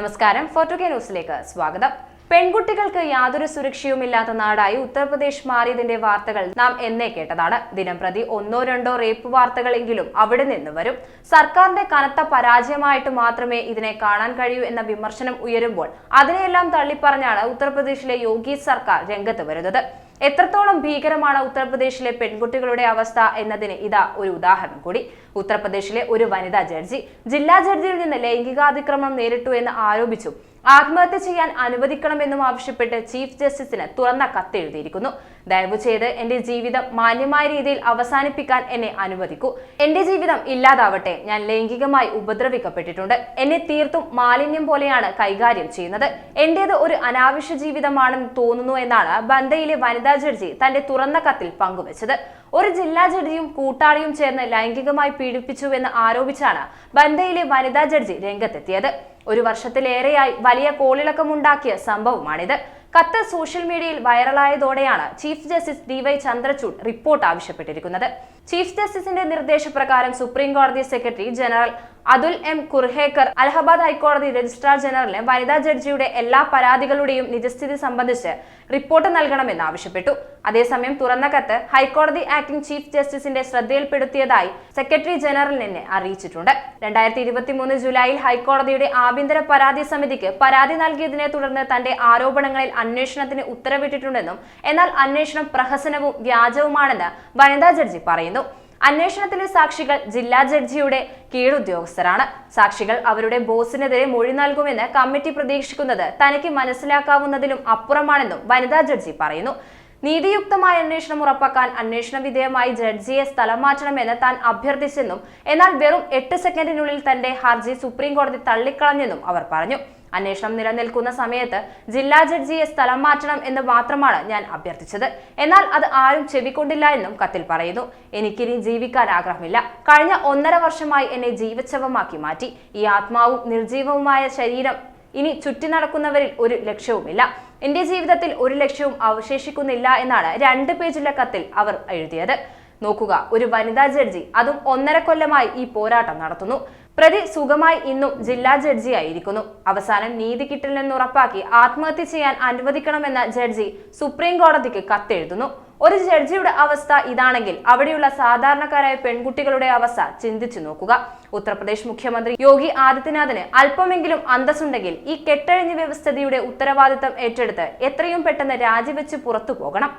നമസ്കാരം. ഫോർട്ടു കെ ന്യൂസിലേക്ക് സ്വാഗതം. പെൺകുട്ടികൾക്ക് യാതൊരു സുരക്ഷയുമില്ലാത്ത നാടായി ഉത്തർപ്രദേശ് മാറിയതിന്റെ വാർത്തകൾ നാം എന്നേ കേട്ടതാണ്. ദിനം പ്രതി ഒന്നോ രണ്ടോ റേപ്പ് വാർത്തകളെങ്കിലും അവിടെ നിന്ന് വരും. സർക്കാരിന്റെ കനത്ത പരാജയമായിട്ട് മാത്രമേ ഇതിനെ കാണാൻ കഴിയൂ എന്ന വിമർശനം ഉയരുമ്പോൾ അതിനെയെല്ലാം തള്ളിപ്പറഞ്ഞാണ് ഉത്തർപ്രദേശിലെ യോഗി സർക്കാർ രംഗത്ത് വരുന്നത്. എത്രത്തോളം ഭീകരമാണ് ഉത്തർപ്രദേശിലെ പെൺകുട്ടികളുടെ അവസ്ഥ എന്നതിന് ഇതാ ഒരു ഉദാഹരണം കൂടി. ഉത്തർപ്രദേശിലെ ഒരു വനിതാ ജഡ്ജി ജില്ലാ ജഡ്ജിയിൽ നിന്ന് ലൈംഗികാതിക്രമണം നേരിട്ടു എന്ന് ആരോപിച്ചു. ആത്മഹത്യ ചെയ്യാൻ അനുവദിക്കണമെന്നും ആവശ്യപ്പെട്ട് ചീഫ് ജസ്റ്റിസിന് തുറന്ന കത്തെഴുതിയിരിക്കുന്നു ദയവു ചെയ്ത് എന്റെ ജീവിതം മാന്യമായ രീതിയിൽ അവസാനിപ്പിക്കാൻ എന്നെ അനുവദിക്കൂ. എന്റെ ജീവിതം ഇല്ലാതാവട്ടെ ഞാൻ ലൈംഗികമായി ഉപദ്രവിക്കപ്പെട്ടിട്ടുണ്ട്. എന്നെ തീർത്തും മാലിന്യം പോലെയാണ് കൈകാര്യം ചെയ്യുന്നത്. എന്റേത് ഒരു അനാവശ്യ ജീവിതമാണെന്ന് തോന്നുന്നു എന്നാണ് ബന്ദയിലെ വനിതാ ജഡ്ജി തന്റെ തുറന്ന കത്തിൽ പങ്കുവച്ചത്. ഒരു ജില്ലാ ജഡ്ജിയും കൂട്ടാളിയും ചേർന്ന് ലൈംഗികമായി പീഡിപ്പിച്ചുവെന്ന് ആരോപിച്ചാണ് ബന്ദയിലെ വനിതാ ജഡ്ജി രംഗത്തെത്തിയത്. ഒരു വർഷത്തിലേറെയായി വലിയ കോളിളക്കമുണ്ടാക്കിയ സംഭവമാണിത്. കത്ത് സോഷ്യൽ മീഡിയയിൽ വൈറലായതോടെയാണ് chief justice D Y Chandrachud report ആവശ്യപ്പെട്ടിരിക്കുന്നത്. ചീഫ് ജസ്റ്റിസിന്റെ നിർദ്ദേശപ്രകാരം സുപ്രീം കോടതി secretary general Atul M Kurhekar Allahabad ഹൈക്കോടതി രജിസ്ട്രാർ ജനറലിന് വനിതാ ജഡ്ജിയുടെ എല്ലാ പരാതികളുടെയും നിജസ്ഥിതി സംബന്ധിച്ച് റിപ്പോർട്ട് നൽകണമെന്ന് ആവശ്യപ്പെട്ടു. അതേസമയം തുറന്ന കത്ത് ഹൈക്കോടതി ആക്ടിംഗ് ചീഫ് ജസ്റ്റിസിന്റെ ശ്രദ്ധയിൽപ്പെടുത്തിയതായി സെക്രട്ടറി ജനറൽ എന്നെ അറിയിച്ചിട്ടുണ്ട്. രണ്ടായിരത്തി ഇരുപത്തി മൂന്ന് ജൂലൈയിൽ ഹൈക്കോടതിയുടെ ആഭ്യന്തര പരാതി സമിതിക്ക് പരാതി നൽകിയതിനെ തുടർന്ന് തന്റെ ആരോപണങ്ങളിൽ അന്വേഷണത്തിന് ഉത്തരവിട്ടിട്ടുണ്ടെന്നും എന്നാൽ അന്വേഷണം പ്രഹസനവും വ്യാജവുമാണെന്ന് വനിതാ ജഡ്ജി പറയുന്നു. അന്വേഷണത്തിലെ സാക്ഷികൾ ജില്ലാ ജഡ്ജിയുടെ കീഴുദ്യോഗസ്ഥരാണ്. സാക്ഷികൾ അവരുടെ ബോസിനെതിരെ മൊഴി നൽകുമെന്ന് കമ്മിറ്റി പ്രതീക്ഷിക്കുന്നത് തനിക്ക് മനസ്സിലാക്കാവുന്നതിലും അപ്പുറമാണെന്നും വനിതാ ജഡ്ജി പറയുന്നു. നീതിയുക്തമായ അന്വേഷണം ഉറപ്പാക്കാൻ അന്വേഷണ വിധേയമായി ജഡ്ജിയെ സ്ഥലം മാറ്റണമെന്ന് താൻ അഭ്യർത്ഥിച്ചെന്നും എന്നാൽ വെറും എട്ട് സെക്കൻഡിനുള്ളിൽ തന്റെ ഹർജി സുപ്രീം കോടതി തള്ളിക്കളഞ്ഞെന്നും അവർ പറഞ്ഞു. അന്വേഷണം നിലനിൽക്കുന്ന സമയത്ത് ജില്ലാ ജഡ്ജിയെ സ്ഥലം മാറ്റണം എന്ന് മാത്രമാണ് ഞാൻ അഭ്യർത്ഥിച്ചത്. എന്നാൽ അത് ആരും ചെവിക്കൊണ്ടില്ല എന്നും കത്തിൽ പറയുന്നു. എനിക്കിനി ജീവിക്കാൻ ആഗ്രഹമില്ല. കഴിഞ്ഞ ഒന്നര വർഷമായി എന്നെ ജീവച്ഛവമാക്കി മാറ്റി. ഈ ആത്മാവും നിർജീവവുമായ ശരീരം ഇനി ചുറ്റി നടക്കുന്നവരിൽ ഒരു ലക്ഷ്യവുമില്ല. എന്റെ ജീവിതത്തിൽ ഒരു ലക്ഷ്യവും അവശേഷിക്കുന്നില്ല എന്നാണ് രണ്ട് പേജുള്ള കത്തിൽ അവർ എഴുതിയത്. നോക്കുക ഒരു വനിതാ ജഡ്ജി അതും ഒന്നര കൊല്ലമായി ഈ പോരാട്ടം നടത്തുന്നു. പ്രതി സുഖമായി ഇന്നും ജില്ലാ ജഡ്ജിയായിരിക്കുന്നു അവസാനം നീതി കിട്ടില്ലെന്ന് ഉറപ്പാക്കി ആത്മഹത്യ ചെയ്യാൻ അനുവദിക്കണമെന്ന ജഡ്ജി സുപ്രീം കോടതിക്ക് കത്തെഴുതുന്നു. ഒരു ജഡ്ജിയുടെ അവസ്ഥ ഇതാണെങ്കിൽ അവിടെയുള്ള സാധാരണക്കാരായ പെൺകുട്ടികളുടെ അവസ്ഥ ചിന്തിച്ചു നോക്കുക. ഉത്തർപ്രദേശ് മുഖ്യമന്ത്രി യോഗി ആദിത്യനാഥിന് അല്പമെങ്കിലും അന്തസ്സുണ്ടെങ്കിൽ ഈ കെട്ടഴിഞ്ഞ വ്യവസ്ഥിതിയുടെ ഉത്തരവാദിത്തം ഏറ്റെടുത്ത് എത്രയും പെട്ടെന്ന് രാജിവെച്ച് പുറത്തു പോകണം